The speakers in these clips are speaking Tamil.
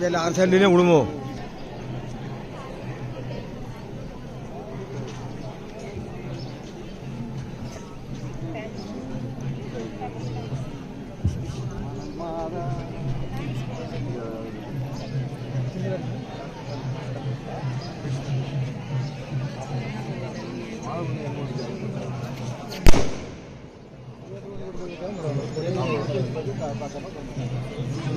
வேலை அரசாண்டினே விடுமோ Gracias.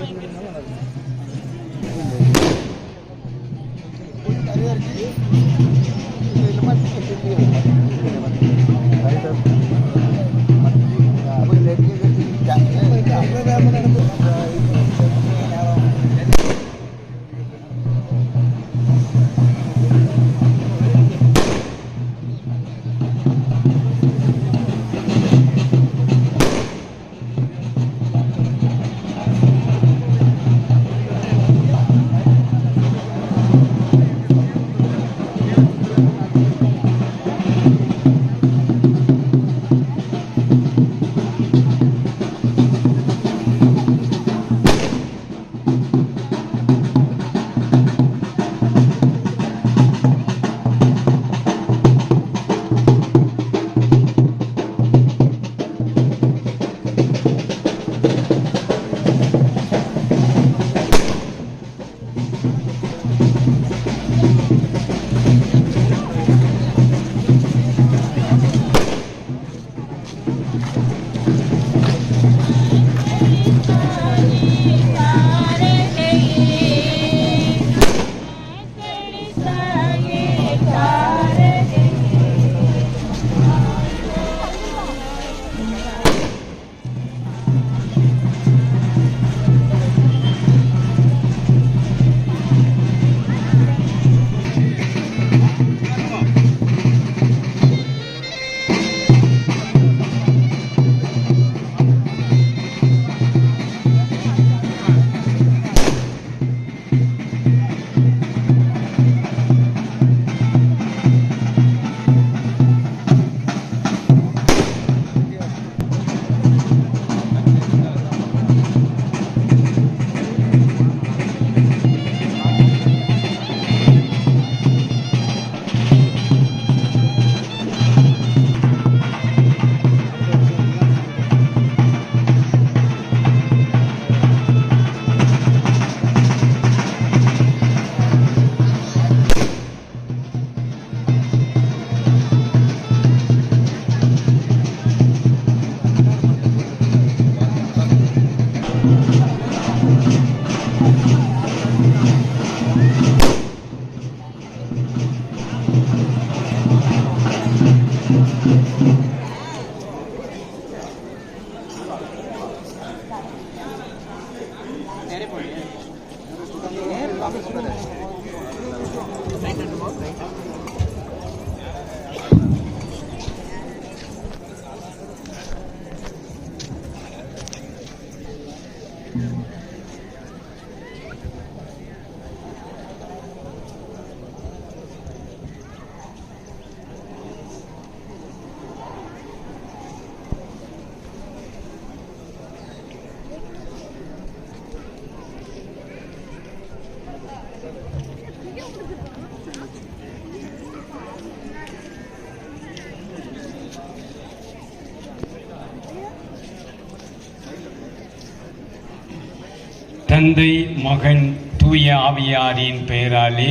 தந்தை மகன் தூய ஆவியாரின் பெயராலே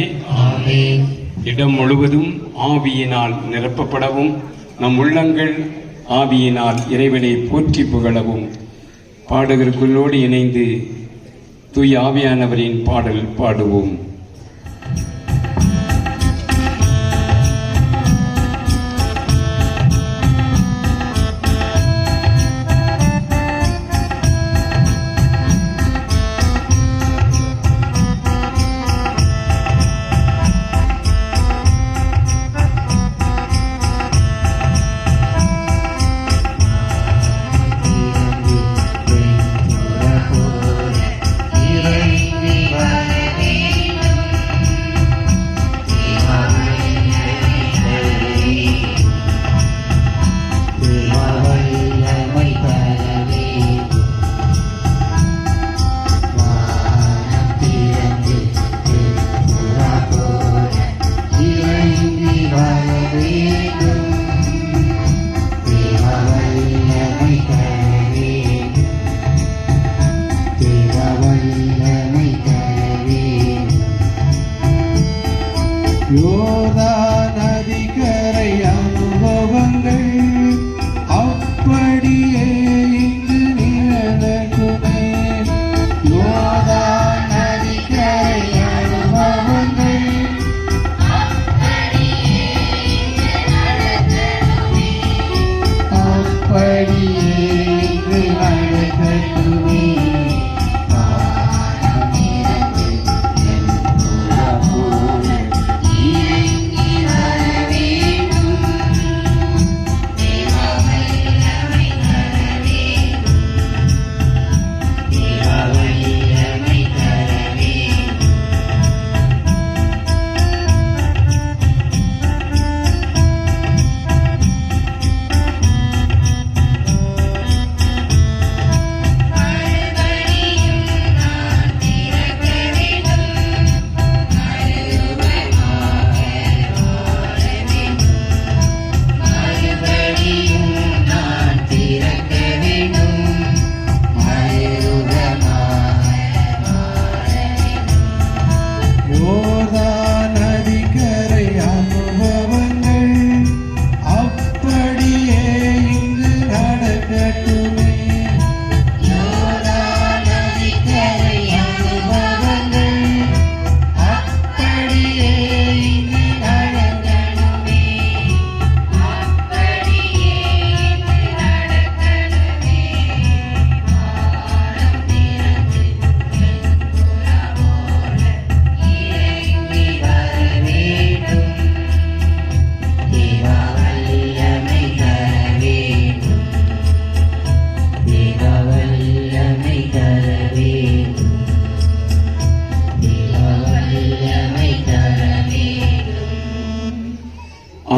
இடம் முழுவதும் ஆவியினால் நிரப்பப்படவும் நம் உள்ளங்கள் ஆவியினால் இறைவனை போற்றி புகழவும். பாடகருக்குள்ளோடு இணைந்து தூய ஆவியானவரின் பாடல் பாடுவோம்.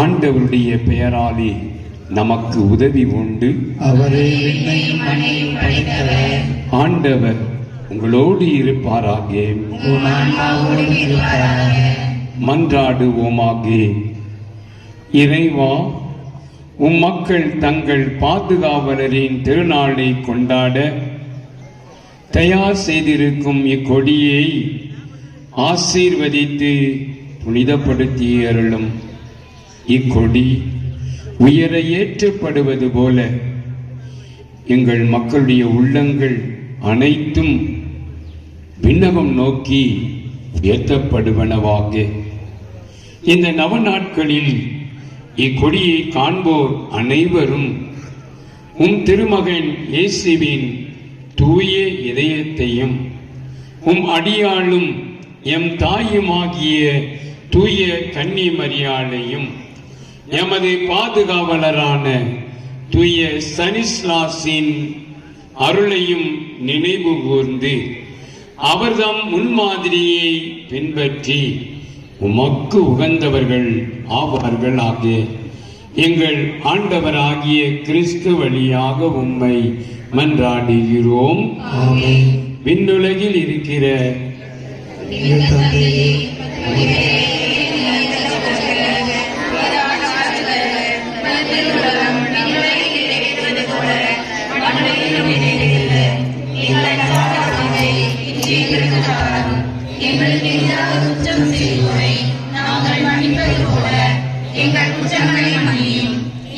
ஆண்டவருடைய பெயராலே நமக்கு உதவி உண்டு. அவரே ஆண்டவர் உங்களோடு இருப்பாராக. மன்றாடுவோமாக. இறைவா உம் மக்கள் தங்கள் பாதுகாவலரின் திருநாளை கொண்டாட தயார் செய்திருக்கும் இக்கொடியை ஆசீர்வதித்து புனிதப்படுத்தி அருளும். இக்கொடி உயர ஏற்றப்படுவது போல எங்கள் மக்களுடைய உள்ளங்கள் அனைத்தும் விண்ணகம் நோக்கி உயர்த்தப்படுவனவாக. இந்த நவ நாட்களில் இக்கொடியை காண்போர் அனைவரும் உம் திருமகன் இயேசுவின் தூய இதயத்தையும் உம் அடியாளும் எம் தாயுமாகிய தூய கன்னி மரியாளையும் எமது பாதுகாவலரான தூய சனிஸ்லாஸின் அருளையும் நினைவு கூர்ந்து அவர்தம் முன்மாதிரியை பின்பற்றி உமக்கு உகந்தவர்கள் ஆவார்கள் ஆகிய எங்கள் ஆண்டவராகிய கிறிஸ்து வழியாக உம்மை மன்றாடுகிறோம். விண்ணுலகில் இருக்கிற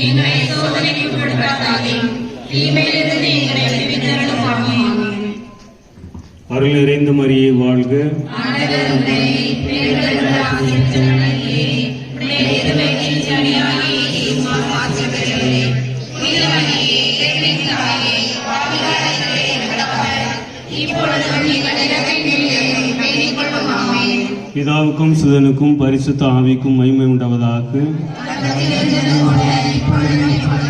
எங்களை சோதனைக்கு உட்படுத்தாதையும் தீமையிலிருந்து எங்களை விடுவித்தருளும் ஆமென். அருள் நிறைந்த மரியே வாழ்க. பிதாவுக்கும் சுதனுக்கும் பரிசுத்த ஆவிக்கும் மகிமை உண்டாவதாக. Amen.